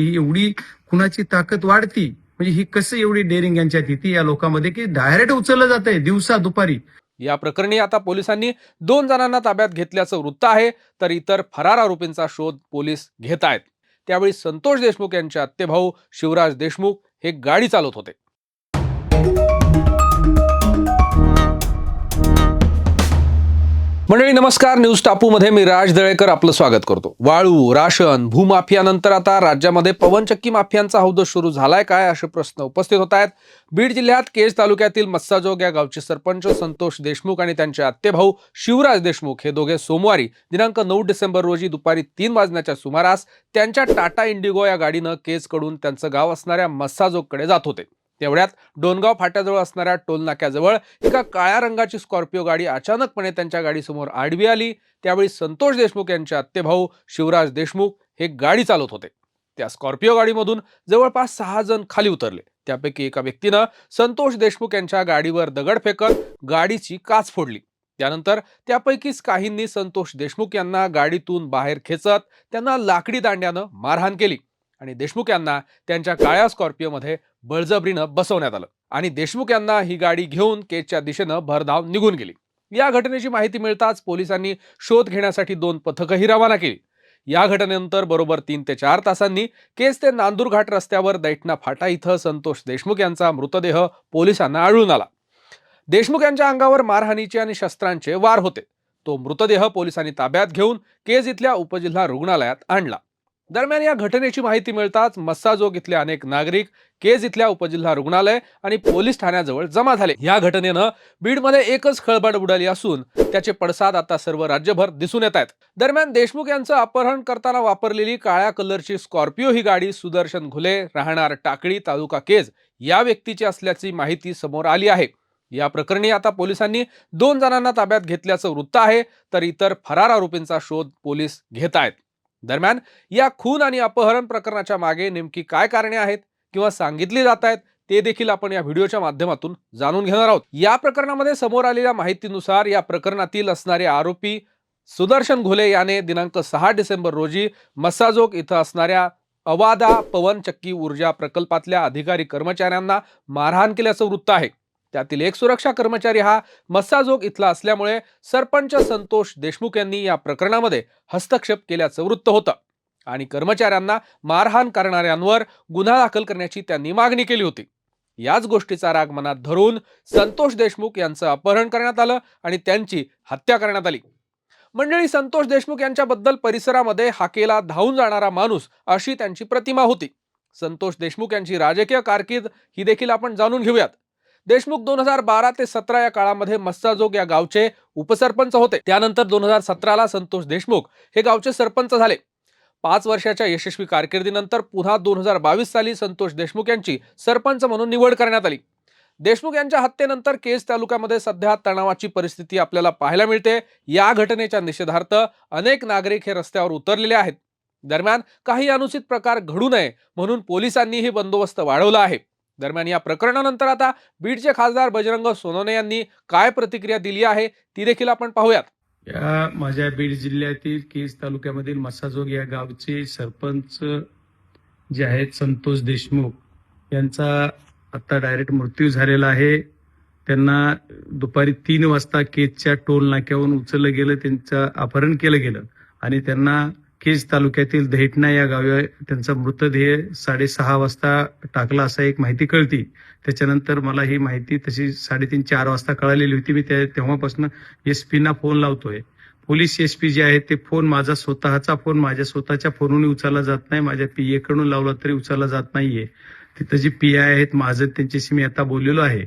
ही एवढी कुणाची ताकद वाढती? म्हणजे ही कसं एवढी डेअरिंग यांच्यात येते या लोकांमध्ये की डायरेक्ट उचललं जात आहे दिवसा दुपारी? या प्रकरणी आता पोलिसांनी दोन जणांना ताब्यात घेतल्याचं वृत्त आहे तर इतर फरार आरोपींचा शोध पोलीस घेत आहेत त्यावेळी संतोष देशमुख यांचे आत्तेभाऊ शिवराज देशमुख हे गाडी चालवत होते. मंडळी नमस्कार. न्यूज टापूमध्ये मी राज दळेकर आपलं स्वागत करतो. वाळू राशन भूमाफियानंतर आता राज्यामध्ये पवनचक्की माफियांचा हौद सुरू झालाय काय असे प्रश्न उपस्थित होत आहेत? बीड जिल्ह्यात केज तालुक्यातील मस्साजोग या गावचे सरपंच संतोष देशमुख आणि त्यांचे आत्तेभाऊ शिवराज देशमुख हे दोघे सोमवारी दिनांक नऊ डिसेंबर रोजी दुपारी तीन वाजण्याच्या सुमारास त्यांच्या टाटा इंडिगो या गाडीनं केजकडून त्यांचं गाव असणाऱ्या मस्साजोगकडे जात होते. तेवढ्यात डोनगाव फाट्याजवळ असणाऱ्या टोल नाक्याजवळ एका काळ्या रंगाची स्कॉर्पिओ गाडी अचानकपणे त्यांच्या गाडीसमोर आडवी आली. त्यावेळी संतोष देशमुख यांचे आत्तेभाऊ शिवराज देशमुख हे गाडी चालवत होते. त्या स्कॉर्पिओ गाडीमधून जवळपास सहा जण खाली उतरले. त्यापैकी एका व्यक्तीनं संतोष देशमुख यांच्या गाडीवर दगड फेकत गाडीची काच फोडली. त्यानंतर त्यापैकीच काहींनी संतोष देशमुख यांना गाडीतून बाहेर खेचत त्यांना लाकडी दांड्यानं मारहाण केली. आणि देशमुख यांना त्यांच्या काळ्या स्कॉर्पिओमध्ये बळजबरीनं बसवण्यात आलं. आणि देशमुख यांना ही गाडी घेऊन केजच्या दिशेनं भरधाव निघून गेली. या घटनेची माहिती मिळताच पोलिसांनी शोध घेण्यासाठी दोन पथकही रवाना केली. या घटनेनंतर बरोबर तीन ते चार तासांनी केस ते नांदूर घाट रस्त्यावर दैठणा फाटा इथं संतोष देशमुख यांचा मृतदेह पोलिसांना आढळून आला. देशमुख यांच्या अंगावर मारहाणीचे आणि शस्त्रांचे वार होते. तो मृतदेह पोलिसांनी ताब्यात घेऊन केज इथल्या उपजिल्हा रुग्णालयात आणला. दरम्यान या घटनेची माहिती मिळताच मस्साजोग इथले अनेक नागरिक केज इथल्या उपजिल्हा रुग्णालय आणि पोलीस ठाण्याजवळ जमा झाले. या घटनेनं बीडमध्ये एकच खळबळ उडाली असून त्याचे पडसाद आता सर्व राज्यभर दिसून येत आहेत. दरम्यान देशमुख यांचं अपहरण करताना वापरलेली काळ्या कलरची स्कॉर्पिओ ही गाडी सुदर्शन घुले राहणार टाकळी तालुका केज या व्यक्तीची असल्याची माहिती समोर आली आहे. या प्रकरणी आता पोलिसांनी दोन जणांना ताब्यात घेतल्याचं वृत्त आहे तर इतर फरार आरोपींचा शोध पोलीस घेत आहेत. दरम्यान या खून आणि अपहरण प्रकरणाच्या मागे नेमकी काय कारणे आहेत किंवा सांगितली जात आहेत ते देखील आपण या व्हिडिओच्या माध्यमातून जाणून घेणार आहोत. या प्रकरणामध्ये समोर आलेल्या माहितीनुसार या प्रकरणातील असणारे आरोपी सुदर्शन घोले याने दिनांक सहा डिसेंबर रोजी मसाजोग इथं असणाऱ्या अवादा पवन चक्की ऊर्जा प्रकल्पातल्या अधिकारी कर्मचाऱ्यांना मारहाण केल्याचं वृत्त आहे. त्यातील एक सुरक्षा कर्मचारी हा मस्साजोग इथला असल्यामुळे सरपंच संतोष देशमुख यांनी या प्रकरणामध्ये हस्तक्षेप केल्याचं वृत्त होतं. आणि कर्मचाऱ्यांना मारहाण करणाऱ्यांवर गुन्हा दाखल करण्याची त्यांनी मागणी केली होती. याच गोष्टीचा राग मनात धरून संतोष देशमुख यांचं अपहरण करण्यात आलं आणि त्यांची हत्या करण्यात आली. मंडळी संतोष देशमुख यांच्याबद्दल परिसरामध्ये हाकेला धावून जाणारा माणूस अशी त्यांची प्रतिमा होती. संतोष देशमुख यांची राजकीय कारकीर्द ही देखील आपण जाणून घेऊयात. देशमुख दोन हजार बारा ते सतरा या काळामध्ये मस्साजोग या गावचे उपसरपंच होते. त्यानंतर दोन हजार सतराला संतोष देशमुख हे गावचे सरपंच झाले. पाच वर्षाच्या यशस्वी कारकिर्दीनंतर पुन्हा दोन हजार बावीस साली संतोष देशमुख यांची सरपंच म्हणून निवड करण्यात आली. देशमुख यांच्या हत्येनंतर केज तालुक्यामध्ये सध्या तणावाची परिस्थिती आपल्याला पाहायला मिळते. या घटनेच्या निषेधार्थ अनेक नागरिक हे रस्त्यावर उतरलेले आहेत. दरम्यान काही अनुचित प्रकार घडू नये म्हणून पोलिसांनीही बंदोबस्त वाढवला आहे. दरम्यान या प्रकरणानंतर आता बीडचे खासदार बजरंग सोनवणे यांनी काय प्रतिक्रिया दिली आहे ती देखील आपण पाहूयात. या माझ्या बीड जिल्ह्यातील केज तालुक्यामधील मसाजोग या गावचे सरपंच जे आहेत संतोष देशमुख यांचा आता डायरेक्ट मृत्यू झालेला आहे. त्यांना दुपारी तीन वाजता केजच्या टोल नाक्यावरून उचललं गेलं त्यांचं अपहरण केलं गेलं आणि त्यांना केज तालुक्यातील दहेटणा या गावी त्यांचा मृतदेह साडेसहा वाजता टाकला असा एक माहिती कळती. त्याच्यानंतर मला ही माहिती तशी साडेतीन चार वाजता कळालेली होती. मी त्या तेव्हापासून एस पीना फोन लावतोय. पोलीस एस पी जे आहेत ते फोन माझा स्वतःचा फोन माझ्या स्वतःच्या फोनहून उचलला जात नाही. माझ्या पीए कडून लावला तरी उचलला जात नाहीये. तिथं जे पी आय आहेत माझं त्यांच्याशी मी आता बोललेलो आहे.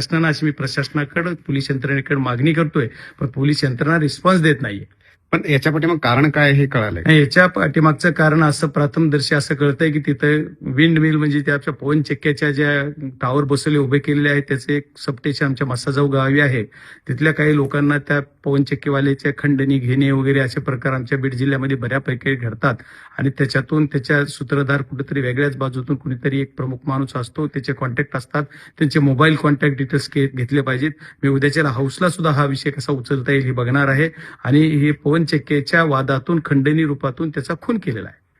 प्रशासनानं अशी मी प्रशासनाकडे पोलीस यंत्रणेकडे मागणी करतोय पण पोलीस यंत्रणा रिस्पॉन्स देत नाहीये. पण याच्या पाठी मग कारण काय हे कळालंय? नाही, याच्या पाठीमागचं कारण असं प्रथमदर्शी असं कळतंय की तिथं विंड मिल म्हणजे त्या पवन चक्क्याच्या ज्या टावर बसवले उभे केलेले आहेत त्याचे एक सबस्टेशन आमच्या मसाजाऊ गावी आहे. तिथल्या काही लोकांना त्या पवनचक्कीवाल्याच्या खंडणी घेणे वगैरे असे प्रकार आमच्या बीड जिल्ह्यामध्ये बऱ्यापैकी घडतात. आणि त्याच्यातून त्याच्या सूत्रधार कुठेतरी वेगळ्याच बाजूतून कुणीतरी एक प्रमुख माणूस असतो. त्याचे कॉन्टॅक्ट असतात. त्यांचे मोबाईल कॉन्टॅक्ट डिटेल्स घेतले पाहिजेत. मी उद्याच्या हाऊसला सुद्धा हा विषय कसा उचलता येईल हे बघणार आहे. आणि हे पवनचक्केच्या वादातून खंडणी रूपातून त्याचा खून केलेला आहे.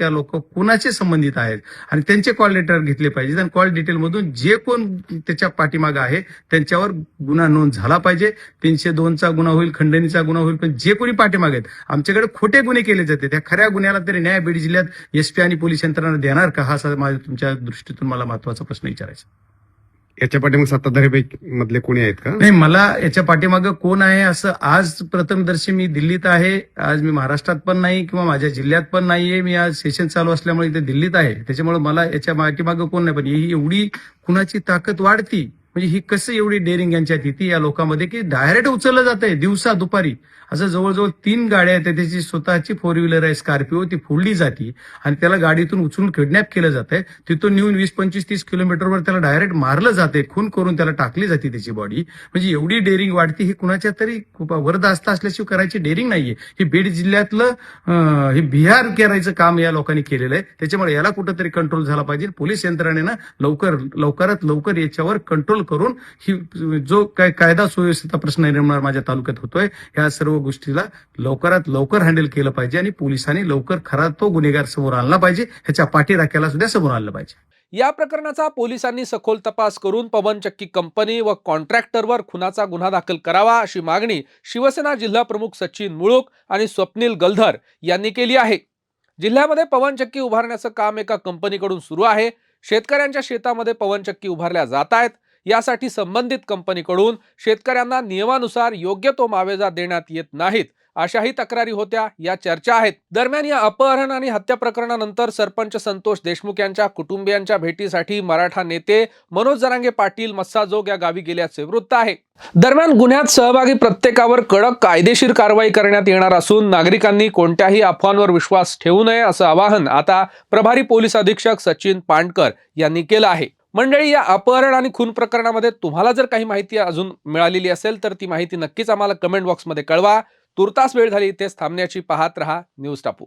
त्या लोक कोणाचे संबंधित आहेत? आणि त्यांचे कॉल लेटर घेतले पाहिजेत. आणि कॉल डिटेल मधून जे कोण त्याच्या पाठीमागं आहे त्यांच्यावर गुन्हा नोंद झाला पाहिजे. तीनशे दोनचा गुन्हा होईल खंडणीचा गुन्हा होईल पण जे कोणी पाठीमागे आहेत आमच्याकडे खोटे गुन्हे केले जाते. त्या खऱ्या गुन्ह्याला तरी न्याय बीड जिल्ह्यात एसपी आणि पोलीस यंत्रणा देणार का? हा माझ्या तुमच्या दृष्टीतून मला महत्त्वाचा प्रश्न विचारायचा याच्या पाठीमागे सत्ताधारी मधले कोणी आहेत का? नाही मला याच्या पाठीमागं कोण आहे असं आज प्रथमदर्शी मी दिल्लीत आहे. आज मी महाराष्ट्रात पण नाही किंवा माझ्या जिल्ह्यात पण नाहीये. मी आज सेशन चालू असल्यामुळे इथे दिल्लीत आहे. त्याच्यामुळे मला याच्या पाठीमागे कोण नाही. पण ही एवढी कुणाची ताकद वाढती? म्हणजे ही कसं एवढी डेअरिंग यांच्यात येते या लोकांमध्ये की डायरेक्ट उचललं जात आहे दिवसा दुपारी. असं जवळजवळ तीन गाड्या आहेत त्याची स्वतःची फोर व्हीलर आहे स्कॉर्पिओ ती फोडली जाते आणि त्याला गाडीतून उचलून किडनॅप केलं जात आहे तिथून नेऊन वीस पंचवीस तीस किलोमीटरवर त्याला डायरेक्ट मारलं जाते खून करून त्याला टाकली जाते त्याची बॉडी म्हणजे एवढी डेअरिंग वाढती ही कुणाच्या तरी खूप वरदास्त असल्याशिवाय करायची डेअरिंग नाहीये. हे बीड जिल्ह्यातलं हे बिहार करायचं काम या लोकांनी केलेलं आहे. त्याच्यामुळे याला कुठंतरी कंट्रोल झाला पाहिजे. पोलीस यंत्रणेनं लवकर लवकरात लवकर याच्यावर कंट्रोल करून ही जो काय कायदा सुव्यवस्थेचा प्रश्न निर्माण माझ्या तालुक्यात होतोय ह्या सर्व गोष्टीला लवकरात लवकर हँडल केलं पाहिजे आणि पोलिसांनी लवकर खरा तो गुन्हेगार समोर आणला पाहिजे ह्याच्या पाठीराख्याला सुद्धा समोर आणलं पाहिजे. या प्रकरणाचा पोलिसांनी सखोल तपास करून पवनचक्की कंपनी व कॉन्ट्रॅक्टरवर खुनाचा गुन्हा दाखल करावा अशी मागणी शिवसेना जिल्हा प्रमुख सचिन मुळूक आणि स्वप्नील गलधर यांनी केली आहे. जिल्ह्यामध्ये पवनचक्की उभारण्याचं काम एका कंपनीकडून सुरू आहे. शेतकऱ्यांच्या शेतामध्ये पवनचक्की उभारल्या जात आहेत. यासाठी संबंधित कंपनीकडून शेतकऱ्यांना नियमानुसार योग्य तो मावेजा देण्यात येत नाहीत अशाही तक्रारी होत्या या चर्चा आहेत. दरम्यान या अपहरण आणि हत्या प्रकरणानंतर सरपंच संतोष देशमुख यांच्या कुटुंबियांच्या भेटीसाठी मराठा नेते मनोज जरांगे पाटील मस्साजोग या गावी गेल्याचे वृत्त आहे. दरम्यान गुन्ह्यात सहभागी प्रत्येकावर कडक कायदेशीर कारवाई करण्यात येणार असून नागरिकांनी कोणत्याही अफवांवर विश्वास ठेवू नये असं आवाहन आता प्रभारी पोलीस अधीक्षक सचिन पांडकर यांनी केलं आहे. मंडळी या अपहरण आणि खून प्रकरणामध्ये तुम्हाला जर काही माहिती अजून मिळालेली असेल तर ती माहिती नक्कीच आम्हाला कमेंट बॉक्समध्ये कळवा. तुर्तास वेळ झाली इथेच थांबण्याची पाहत रहा. न्यूज टापू